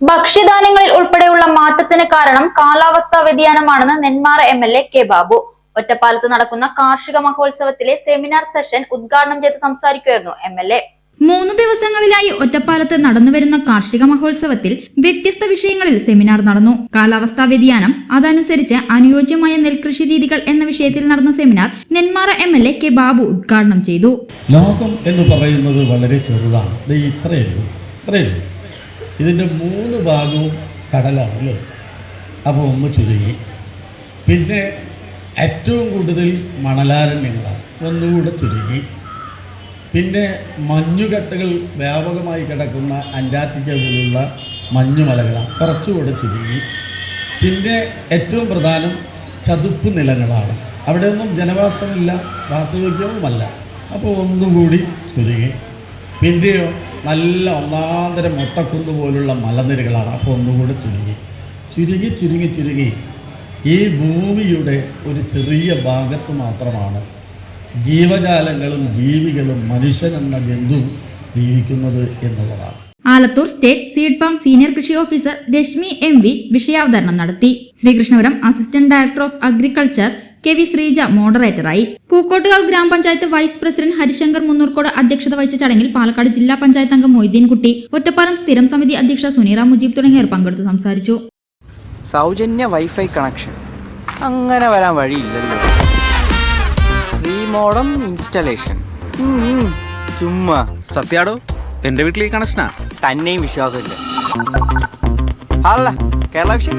ഭക്ഷ്യധാന്യങ്ങളിൽ ഉൾപ്പെടെയുള്ള മാറ്റത്തിന് കാരണം കാലാവസ്ഥാ വ്യതിയാനമാണെന്ന് Nenmara M L A K Babu. ഒറ്റപ്പാലത്ത് നടക്കുന്ന കാർഷിക മഹോത്സവത്തിലെ സെമിനാർ സെഷൻ ഉദ്ഘാടനം ചെയ്ത് സംസാരിക്കുകയായിരുന്നു എം എൽ എ. മൂന്ന് ദിവസങ്ങളിലായി ഒറ്റപ്പാലത്ത് നടന്നുവരുന്ന കാർഷിക മഹോത്സവത്തിൽ വ്യത്യസ്ത വിഷയങ്ങളിൽ സെമിനാർ നടന്നു. കാലാവസ്ഥാ വ്യതിയാനം അതനുസരിച്ച് അനുയോജ്യമായ നെൽകൃഷി രീതികൾ എന്ന വിഷയത്തിൽ നടന്ന seminar Nenmara M L A K Babu ഉദ്ഘാടനം ചെയ്തു. ലോകം എന്ന് പറയുന്നത് വളരെ ചെറുതാണ്. ഇത്രയേ ഉള്ളൂ. ഇത്രയേ ഉള്ളൂ. ഇതിന്റെ മൂന്ന് ഭാഗവും കടലാണ് അപ്പോൾ ഒന്ന് ചുരുങ്ങി. പിന്നെ ഏറ്റവും കൂടുതൽ മണലാരണ്യങ്ങളാണ് ഒന്നുകൂടെ ചുരുങ്ങി. പിന്നെ മഞ്ഞുകട്ടകൾ വ്യാപകമായി കിടക്കുന്ന അന്റാർട്ടിക്ക പോലുള്ള മഞ്ഞുമലകളാണ് കുറച്ചുകൂടെ ചുരുങ്ങി. പിന്നെ ഏറ്റവും പ്രധാനം ചതുപ്പ് നിലങ്ങളാണ് അവിടെ ഒന്നും ജനവാസമില്ല വാസയോഗ്യവുമല്ല അപ്പോൾ ഒന്നുകൂടി ചുരുങ്ങി. പിന്നെയോ നല്ല ഒന്നാന്തരം മുട്ടക്കുന്ന് പോലുള്ള മലനിരകളാണ്. അപ്പോൾ ഒന്നുകൂടെ ചുരുങ്ങി. ചുരുങ്ങി ചുരുങ്ങി ചുരുങ്ങി. ഈ ഭൂമിയുടെ ഒരു ചെറിയ ഭാഗത്ത് മാത്രമാണ് ജീവജാലങ്ങളും ജീവികളും മനുഷ്യൻ എന്ന ജന്തു ജീവിക്കുന്നത് എന്നുള്ളതാണ്. Alathur state seed farm senior കൃഷി ഓഫീസർ രശ്മി എം വി വിഷയാവതരണം നടത്തി. Sreekrishnapuram assistant director of agriculture K V Sreeja മോഡറേറ്ററായി. Pookkottukavu ഗ്രാമപഞ്ചായത്ത് വൈസ് പ്രസിഡന്റ് ഹരിശങ്കർ മുന്നൂർക്കോട് അധ്യക്ഷത വഹിച്ച ചടങ്ങിൽ പാലക്കാട് ജില്ലാ പഞ്ചായത്ത് അംഗം മൊയ്തീൻകുട്ടി ഒറ്റപ്പാലം സ്ഥിരം സമിതി അധ്യക്ഷ സുനീറ മുജീബ് തുടങ്ങിയവർ പങ്കെടുത്തു സംസാരിച്ചു. സൗജന്യ വൈഫൈ കണക്ഷൻ. അങ്ങനെ വരാൻ വഴിയില്ലല്ലോ. Free modem installation. ചുമ്മാ. സത്യാടോ എന്റെ വീട്ടിൽ ഈ കണക്ഷനാ? തന്നെയും വിശ്വാസമില്ല. അല്ല കേരള വിഷൻ.